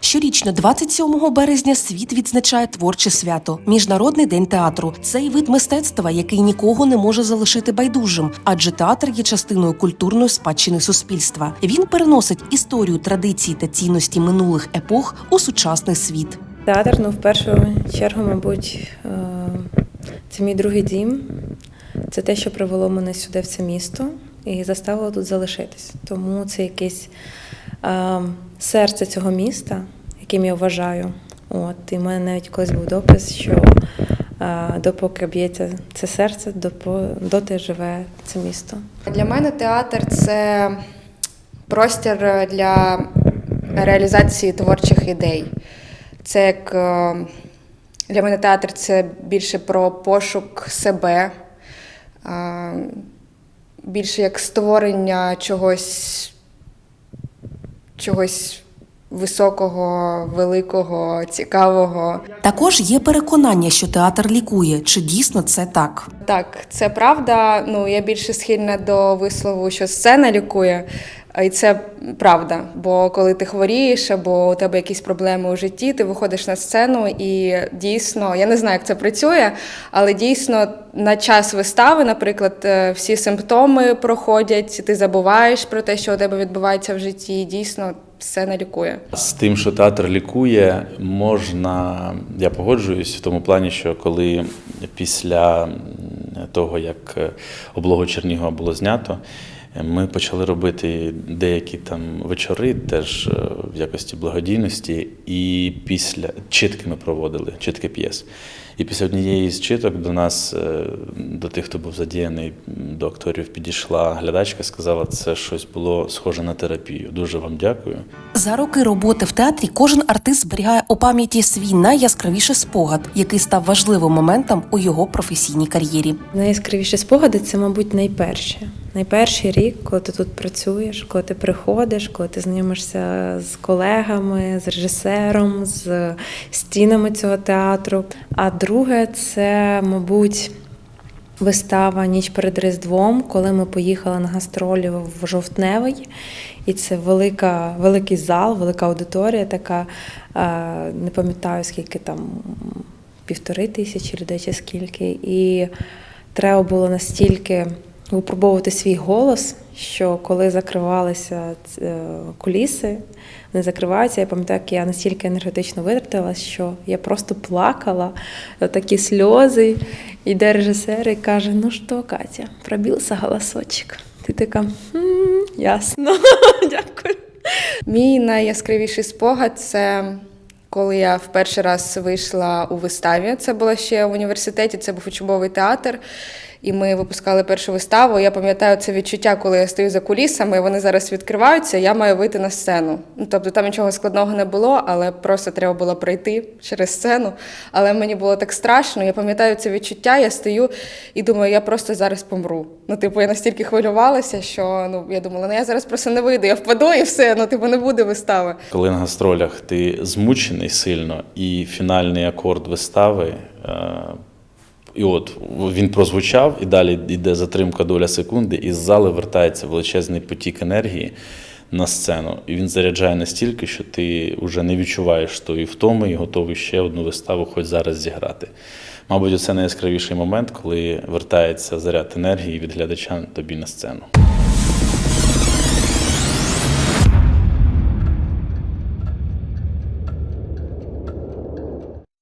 Щорічно, 27 березня, світ відзначає творче свято Міжнародний день театру. Цей вид мистецтва, який нікого не може залишити байдужим, адже театр є частиною культурної спадщини суспільства. Він переносить історію, традиції та цінності минулих епох у сучасний світ. Театр, ну, в першу чергу, мабуть, е, це мій другий дім. Це те, що привело мене сюди, в це місто, і заставило тут залишитись. Тому це якесь е, серце цього міста, яким я вважаю. От, і в мене навіть колись був допис, що е, допоки б'ється це серце, доти живе це місто. Для мене театр це простір для реалізації творчих ідей. Це як е, для мене театр це більше про пошук себе, більше як створення чогось, чогось високого, великого, цікавого. Також є переконання, що театр лікує. Чи дійсно це так? Так, це правда. Ну, я більше схильна до вислову, що сцена лікує. І це правда. Бо коли ти хворієш або у тебе якісь проблеми у житті, ти виходиш на сцену і дійсно, я не знаю, як це працює, але дійсно на час вистави, наприклад, е, всі симптоми проходять, ти забуваєш про те, що у тебе відбувається в житті, і дійсно сцена лікує. З тим, що театр лікує, можна, я погоджуюсь в тому плані, що коли після того, як е, облогу Чернігова було знято, ми почали робити деякі там вечори, теж е, в якості благодійності, і після чітки ми проводили, чітки п'єс. І після однієї з читок до нас, е, до тих, хто був задіяний, до акторів, підійшла глядачка, сказала, це щось було схоже на терапію. Дуже вам дякую. За роки роботи в театрі кожен артист зберігає у пам'яті свій найяскравіший спогад, який став важливим моментом у його професійній кар'єрі. Найяскравіші спогади це, мабуть, найперші. Найперший рік, коли ти тут працюєш, коли ти приходиш, коли ти знайомишся з колегами, з режисером, з стінами цього театру. А друге, це, мабуть, вистава Ніч перед Різдвом, коли ми поїхали на гастролі в Жовтневий. І це велика, великий зал, велика аудиторія, така е, не пам'ятаю, скільки там півтори тисячі людей чи скільки. І треба було настільки випробовувати свій голос, що коли закривалися е, куліси, вони закриваються. Я пам'ятаю, як я настільки енергетично витратилась, що я просто плакала, такі сльози. Іде режисер і каже: Ну що, Катя, пробився голосочок. Ти така, «М, ясно, дякую. Мій найяскравіший спогад це коли я в перший раз вийшла у виставі. Це було ще в університеті, це був учбовий театр. І ми випускали першу виставу. Я пам'ятаю це відчуття, коли я стою за кулісами, вони зараз відкриваються, я маю вийти на сцену. Ну, тобто там нічого складного не було, але просто треба було пройти через сцену. Але мені було так страшно. Я пам'ятаю це відчуття, я стою і думаю, я просто зараз помру. Ну, типу, я настільки хвилювалася, що ну я думала, ну я зараз просто не вийду, я впаду і все, ну типу не буде вистави. Коли на гастролях ти змучений сильно, і фінальний акорд вистави, е, і от він прозвучав, і далі йде затримка доля секунди, і з зали вертається величезний потік енергії на сцену. І він заряджає настільки, що ти вже не відчуваєш тої втоми і готовий ще одну виставу, хоч зараз зіграти. Мабуть, це найяскравіший момент, коли вертається заряд енергії від глядача тобі на сцену.